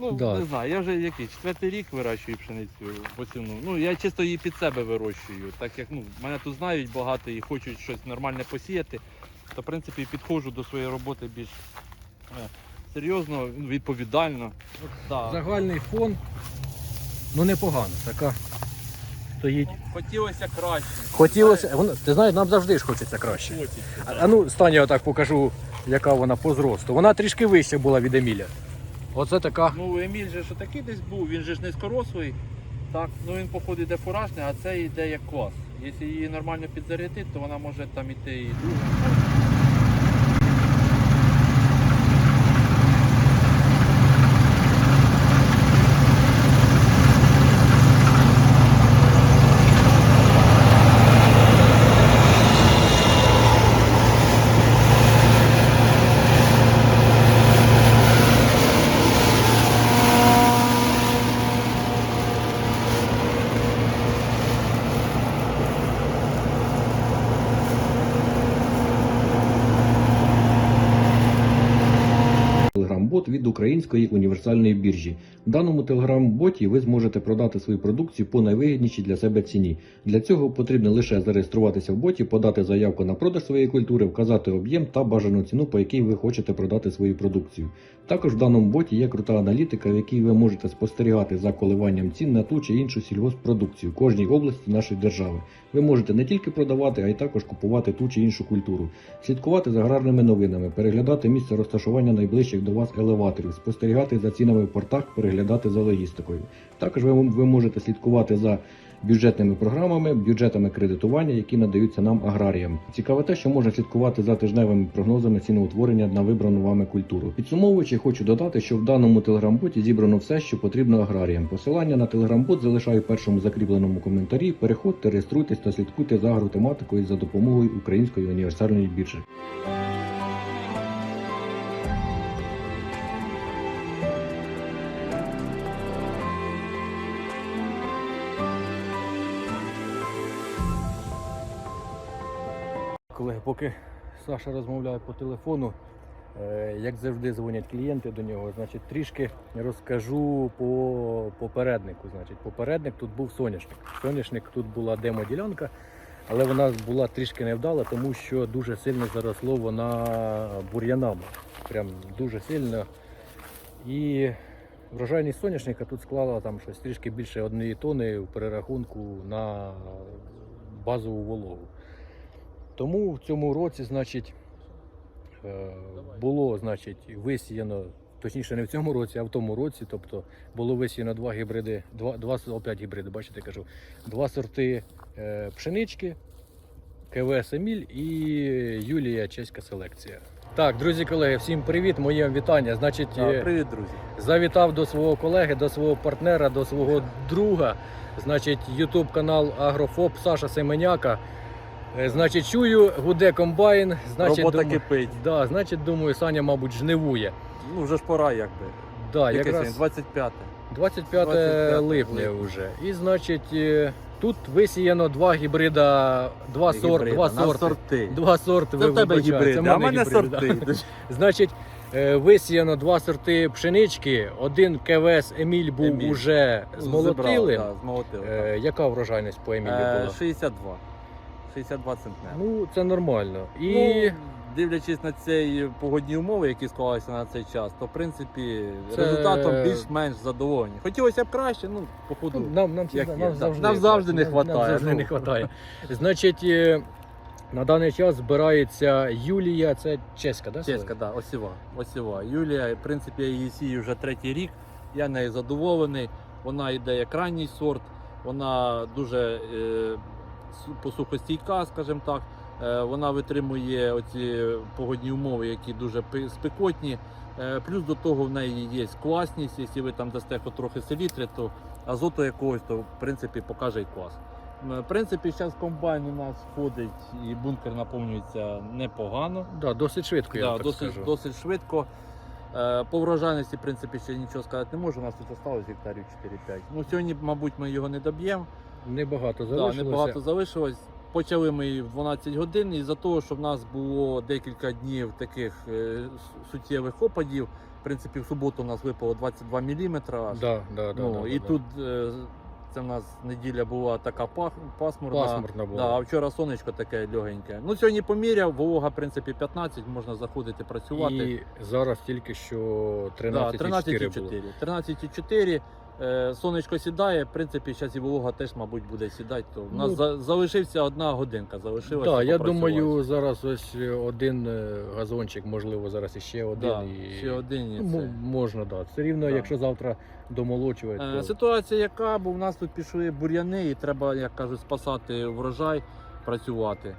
Ну, Да. не знаю, я вже який четвертий рік вирощую пшеницю посівну. Ну, я чисто її під себе вирощую. Так як ну, мене тут знають багато і хочуть щось нормальне посіяти, то в принципі підходжу до своєї роботи більш е, серйозно, відповідально. От, да. Загальний фон, ну непогано, така стоїть. Хотілося краще. Хотілося, воно, ти знаєш, нам завжди ж хочеться краще. Хочеться. А, а ну, стань я так покажу, яка вона по зросту. Вона трішки вища була від Еміля. Оце така. Ну, Еміль же що такий десь був, він же ж низькорослий. Так, ну він походу йде фуражний, а це йде як клас. Якщо її нормально підзарядити, то вона може там іти і дуже. Телеграм-бот від української універсальної біржі. В даному телеграм-боті ви зможете продати свою продукцію по найвигіднішій для себе ціні. Для цього потрібно лише зареєструватися в боті, подати заявку на продаж своєї культури, вказати об'єм та бажану ціну, по якій ви хочете продати свою продукцію. Також в даному боті є крута аналітика, в якій ви можете спостерігати за коливанням цін на ту чи іншу сільгоспродукцію в кожній області нашої держави. Ви можете не тільки продавати, а й також купувати ту чи іншу культуру слідкувати за аграрними новинами, переглядати місце розташування найближчих до вас елеваторів, спостерігати за цінами в портах, переглядати за логістикою. Також ви, ви можете слідкувати за бюджетними програмами, бюджетами кредитування, які надаються нам аграріям. Цікаве те, що можна слідкувати за тижневими прогнозами ціноутворення на вибрану вами культуру. Підсумовуючи, хочу додати, що в даному телеграм-боті зібрано все, що потрібно аграріям. Посилання на телеграм-бот залишаю першому закріпленому коментарі. Переходьте, реєструйтесь та слідкуйте за агротематикою за допомогою Української універсальної біржі. Поки Саша розмовляє по телефону, е, як завжди дзвонять клієнти до нього, значить трішки розкажу по попереднику. Значить, попередник тут був соняшник. Соняшник тут була демоділянка, але вона була трішки невдала, тому що дуже сильно заросло вона бур'янами. Прям дуже сильно. І врожайність соняшника тут склала там щось трішки більше однієї тони в перерахунку на базову вологу. Тому в цьому році, значить, е, було значить, висіяно, точніше не в цьому році, а в тому році, тобто було висіяно два гібриди, два, два опять гібриди, бачите, кажу, два сорти е, пшенички, КВС Еміль і Юлія Чеська селекція. Так, друзі колеги, всім привіт, моє вітання. Значить, е, привіт, друзі. завітав до свого колеги, до свого партнера, до свого друга. Значить, YouTube канал Агрофоб Саша Семеняка. Е, Значить, чую, гуде комбайн. Значить, Робота думаю, кипить. да, значить, думаю, Саня, мабуть, жнивує. Ну, вже ж пора, якби. Да, Яке якраз 25 25 25 липня вже. І значить, е, тут висіяно два гібрида, два, сорт, Гібриди, два сорти. сорти. Два сорти. Це в тебе гібриди, це а в мене гібриди, да. сорти. Значить, е, висіяно два сорти пшенички, один КВС Еміль був Еміль. уже змолотили. Зібрали, да, змолотили. Е, яка врожайність по Емілі так. Була? 62. 62 центнера. Ну, це нормально. І Ну, дивлячись на ці погодні умови, які склалися на цей час, то в принципі Це- результатом більш-менш задоволені. Хотілося б краще, ну, походу. Ну, нам, нам, Як нам, завжди, Нам завжди не нам- Нам завжди ну. не. Значить, е, на даний час збирається Юлія, це чеська, да? Чеська, да, осіва. осіва. Юлія, в принципі, я її сію вже третій рік. Я нею задоволений. Вона йде як ранній сорт, вона дуже е, посухостійка, скажімо так. Е, вона витримує оці погодні умови, які дуже спекотні. Е, плюс до того в неї є класність. Якщо ви там дасте хоч трохи селітри, то азоту якогось, то в принципі покаже і клас. В принципі, зараз комбайн у нас входить і бункер наповнюється непогано. Да, досить швидко, я Да, так досить, скажу. досить швидко. Е, По врожайності, в принципі, ще нічого сказати не можу. У нас тут залишилось гектарів 4-5. Ну, сьогодні, мабуть, ми його не доб'ємо. Небагато залишилося. небагато залишилось. Почали ми її в 12 годин, і за того, що в нас було декілька днів таких е, суттєвих опадів, В принципі, в суботу у нас випало 22 мм. Аж. Да, да, да, ну, да, і да. тут е, це в нас неділя була така пах, пасмурна. пасмурно було. Да, а вчора сонечко таке легеньке. Ну, сьогодні поміряв, волога, в принципі, 15, можна заходити працювати. І зараз тільки що Да, 13,4 було. 13,4. 13,4. Е, сонечко сідає, в принципі, зараз і волога теж, мабуть, буде сідати. То в нас Ну, за, залишився одна годинка. Залишилася. Так, я думаю, зараз ось один е, газончик, можливо, зараз іще один. да, і... ще один. і Ну, це. можна, так. Да. Все рівно, Да. якщо завтра домолочувати, Е, то... Ситуація яка, бо в нас тут пішли бур'яни, і треба, як кажуть, спасати врожай, працювати.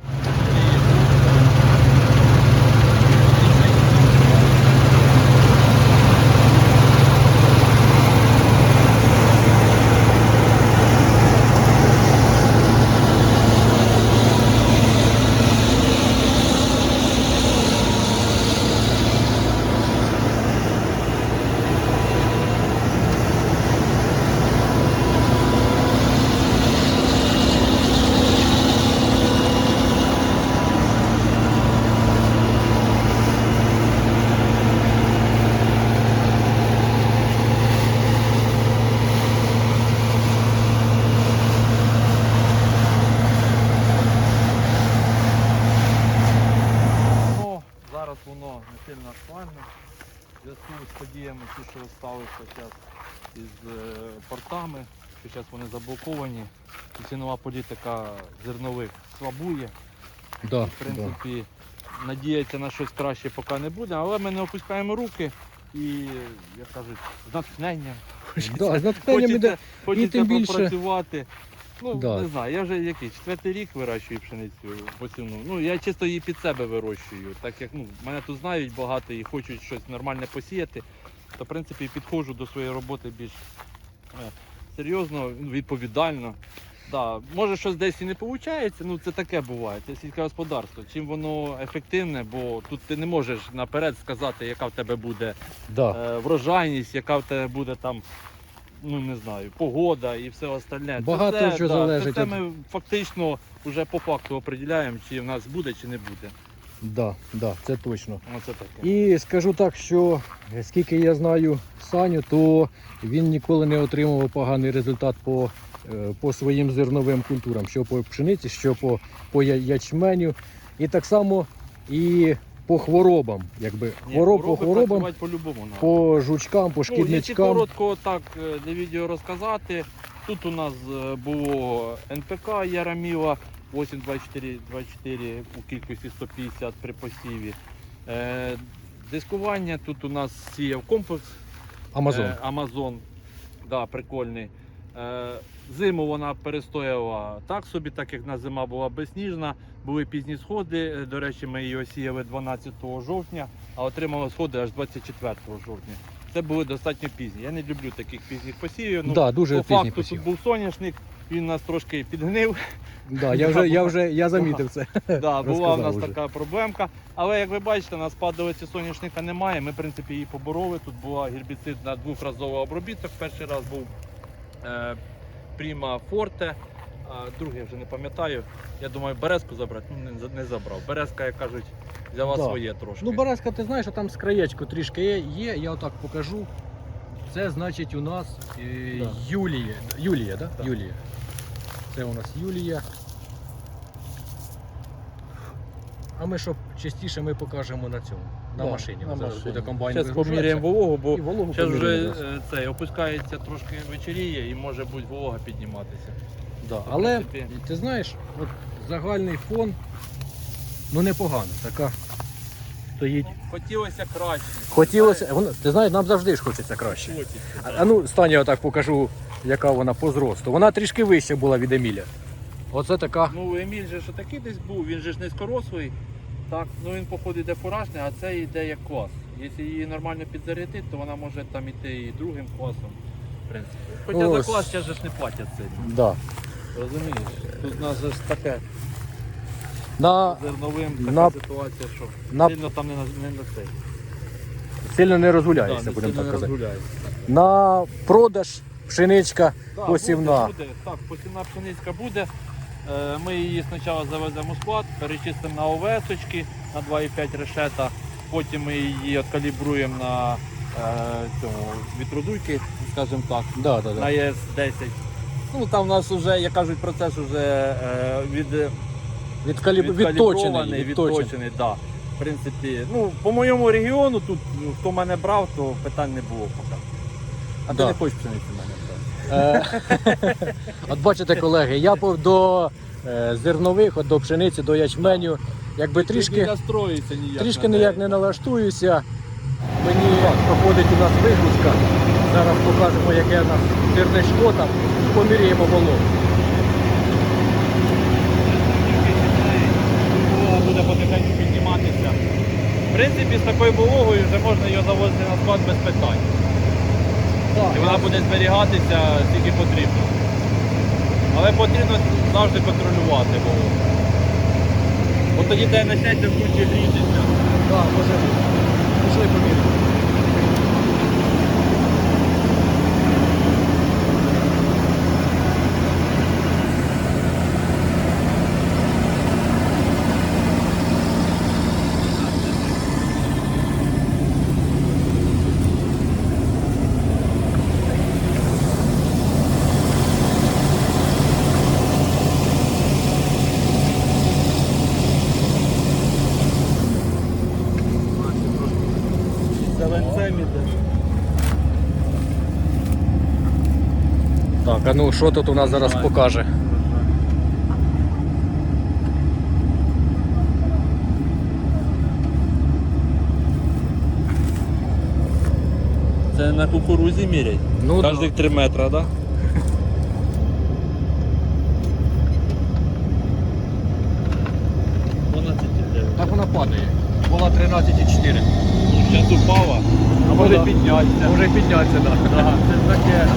Ну, зараз воно не сильно актуальне. В зв'язку з подіями, ті, що сталися зараз із е, портами, що зараз вони заблоковані. І цінова політика зернових слабує. да, В принципі, надіятися на щось краще поки не буде, але ми не опускаємо руки і, як кажуть, з натхненням. да. Да, з натхненням. Хочеться, хочеться тим більше- попрацювати. Ну, Да. не знаю, я вже який четвертий рік вирощую пшеницю посівну. Ну, я чисто її під себе вирощую. Так як ну, мене тут знають багато і хочуть щось нормальне посіяти, то в принципі підходжу до своєї роботи більш е, серйозно, відповідально. Да, може щось десь і не виходить, ну це таке буває, це сільське господарство. Чим воно ефективне, бо тут ти не можеш наперед сказати, яка в тебе буде Да. е, врожайність, яка в тебе буде там, ну не знаю, погода і все остальне. Багато чого да, залежить Це ми фактично вже по факту определяємо, чи в нас буде, чи не буде. Да, да, це точно. Оце таке. І скажу так, що е, скільки я знаю Саню, то він ніколи не отримував поганий результат по, е, по своїм зерновим культурам, що по пшениці, що по, по ячменю. І так само і по хворобам. Якби Ні, хвороб, по хворобам, по-любому по жучкам, по Ну, якщо коротко так е, для відео розказати, тут у нас було НПК Яраміла 82424 у кількості 150 при посіві. Е, Дискування тут у нас сіяв комплекс Амазон. Е, Амазон. Да, прикольний. Е, Зиму вона перестояла так собі, так як на зима була безсніжна. Були пізні сходи. Е, До речі, ми її осіяли 12 жовтня, а отримали сходи аж 24 жовтня. Це були достатньо пізні. Я не люблю таких пізніх посівів. Ну, да, дуже по факту посів. тут був соняшник, він у нас трошки підгнив. Да, я вже, я вже я замітив це. Да, була в нас уже. така проблемка. Але як ви бачите, у нас падалиці соняшника немає. Ми, в принципі, її побороли. Тут була гербіцид на двохразовий обробіток. Перший раз був е, Prima Forte, а другий я вже не пам'ятаю. Я думаю, березку забрати. Ну, не, не забрав. Березка, як кажуть, взяла Да. своє трошки. Ну, Бараска, ти знаєш, що там з краєчку трішки є, є, я отак покажу. Це значить у нас е, Да. Юлія. Юлія, да? Так. Юлія. Це у нас Юлія. А ми щоб частіше ми покажемо на цьому, на Да, машині. на Зараз машині. буде комбайн. Зараз поміряємо вологу, бо вологу зараз вже е, цей, опускається трошки вечеріє і може бути волога підніматися. Да. Але принципі- ти знаєш, от загальний фон ну непогано. Така стоїть. Ну, хотілося краще. Хотілося, воно, ти знаєш, нам завжди ж хочеться краще. Хочеться, А, а ну, стань я так покажу, яка вона по зросту. Вона трішки вища була від Еміля. Оце така. Ну, Еміль же ж такий десь був, він же ж низькорослий. Так, ну він походу йде фуражний, а це йде як клас. Якщо її нормально підзарядити, то вона може там іти і другим класом. В принципі. Хоча Ось. за клас же ж не платять сильно. Да. Розумієш? Тут у нас же ж таке На, зерновим така На- ситуація, що на сильно там не на, не на цей. сильно не Да, розгуляється, не будемо так казати. розгуляється. На продаж пшеничка Да, посівна. Буде, буде. Так, посівна пшеницька буде. Е, Ми її спочатку завеземо у склад, перечистимо на ОВС на 2,5 решета. Потім ми її откалібруємо на цьому вітродуйки, скажімо так, Да, да, на. ЄС-10. Ну там у нас вже, як кажуть, процес вже е, від, Відкаліб... Відточений. відточений. Да. В принципі, ну, по моєму регіону тут, ну, хто мене брав, то питань не було поки. А Да. ти не хочеш пшениці мене? Е, От бачите, колеги, я по- до е, зернових, от до пшениці, до ячменю, якби трішки, трішки ніяк не налаштуюся. Мені проходить у нас вигрузка. Зараз покажемо, яке у нас зернишко там, поміряємо буде потихеньку підніматися. В принципі, з такою вологою вже можна її завозити на склад без питань. І вона буде зберігатися скільки потрібно. Але потрібно завжди контролювати вологу. Бо тоді де почнеться в кучі грітися. Так, може, пішли поміряємо. Зеленцем іде. Так, а ну що тут у нас зараз покаже? Це на кукурузі мірять. Ну, Кожних 3 метри, так? Да? Так вона падає. Була 13,4. Зараз упала, а може піднятися. Може піднятися, так. Да, це таке.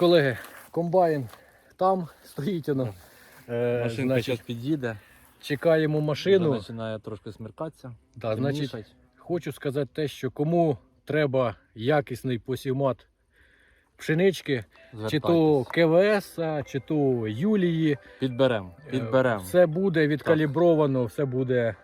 Колеги, комбайн там стоїть воно. Е, Машинка значить, зараз під'їде. чекаємо Вже машину. починає трошки смеркатися. Да, значить, темнішать. хочу сказати те, що кому треба якісний посівмат пшенички, чи то Звертайтесь. КВС, чи то Юлії. Підберемо, е, підберемо. Все буде відкалібровано, все буде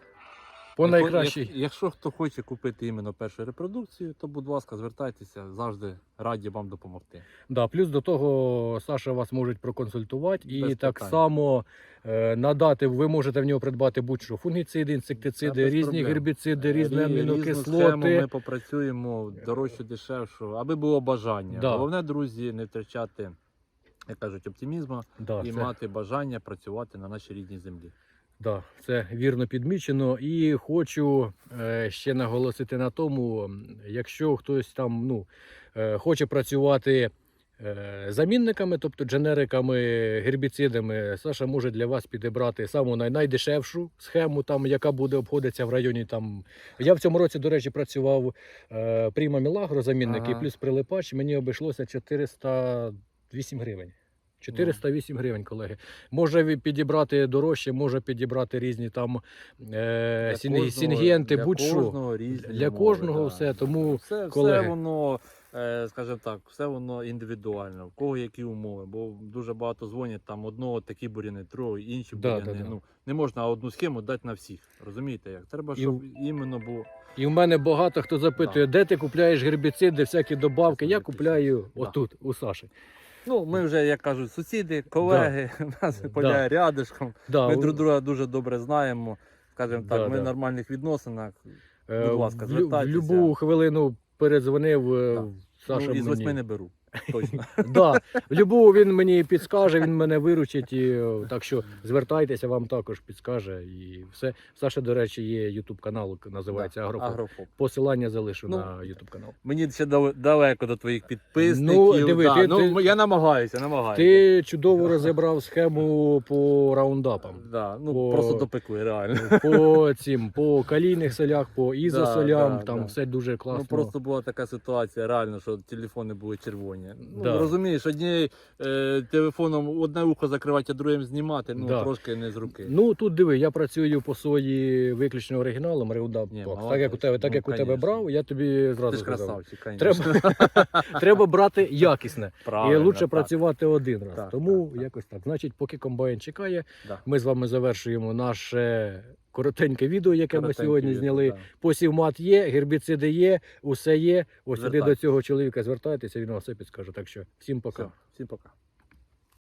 по найкращій. як- Якщо хто хоче купити іменно першу репродукцію, то будь ласка, звертайтеся, завжди раді вам допомогти. Да, плюс до того Саша вас можуть проконсультувати і Без так питань. само е, надати. Ви можете в нього придбати будь-що фунгіциди, інсектициди, різні проблем. гербіциди, різні Рі- амінокислоти. Ми попрацюємо дорожче, дешевше, аби було бажання. Да. Головне, друзі, не втрачати, як кажуть, оптимізму Да, і це, мати бажання працювати на нашій рідній землі. Да, це вірно підмічено. І хочу е, ще наголосити на тому, якщо хтось там ну, е, хоче працювати. е, Замінниками, тобто дженериками, гербіцидами, Саша може для вас підібрати саму найдешевшу схему, там, яка буде обходитися в районі. Там... Я в цьому році, до речі, працював е, Prima Milagro замінник Ага. плюс прилипач. Мені обійшлося 408 гривень. 408 гривень, колеги. Може підібрати дорожче, може підібрати різні там е, сін- сінгенти, для будь-що. кожного різні Для кожного да. все. Тому Все, колеги. все воно, е, скажімо так, все воно індивідуально. В кого які умови, бо дуже багато дзвонять там одного такі буряни, другого, інші Да, буряни. да, да. Ну, не можна одну схему дати на всіх. Розумієте як? Треба, І щоб іменно було. І в мене багато хто запитує, де ти купляєш гербіциди, всякі добавки. Я купляю Да. отут, у Саші. Ну, ми вже, як кажуть, сусіди, колеги, да. нас Да. поля рядишком. Да, Ми друг друга дуже добре знаємо. Скажімо так, Да, ми да. в нормальних відносинах. е, будь ласка, лю- в звертайтеся. любу хвилину передзвонив е, Да. Саша ну, із восьми не беру. Точно. Да, любу він мені підскаже, він мене виручить. І, е, так що звертайтеся, вам також підскаже. І все. В Саші, до речі, є Ютуб канал, називається Да. Агрофоб. Посилання залишу Ну, на Ютуб канал. Мені ще дал- далеко до твоїх підписників. Ну, диви, да. ти- ну, ти- я намагаюся, намагаюся. Ти чудово розібрав схему по раундапам. Да, ну, просто допекли, реально. По цим, по калійних солях, по ізосолям, да, там да. все дуже класно. Ну просто була така ситуація, реально, що телефони були червоні. Ну, Да. розумієш, однією е, телефоном одне ухо закривати, а другим знімати, ну Да. трошки не з руки. Ну тут диви, я працюю по сої виключно оригіналом Реудап. Так як у тебе, так молодець. як у Ну, тебе брав, я тобі зразу Ти ж красавчик. Треба, треба брати якісне. І Правильно, лучше так. працювати один раз. Так, Тому так. якось так. Значить, поки комбайн чекає, Да. ми з вами завершуємо наше коротеньке відео, яке ми сьогодні відео, зняли. Посів Посівмат є, гербіциди є, усе є. Ось сюди до цього чоловіка звертайтеся, він вам все підскаже. Так що всім пока. Все, всім пока.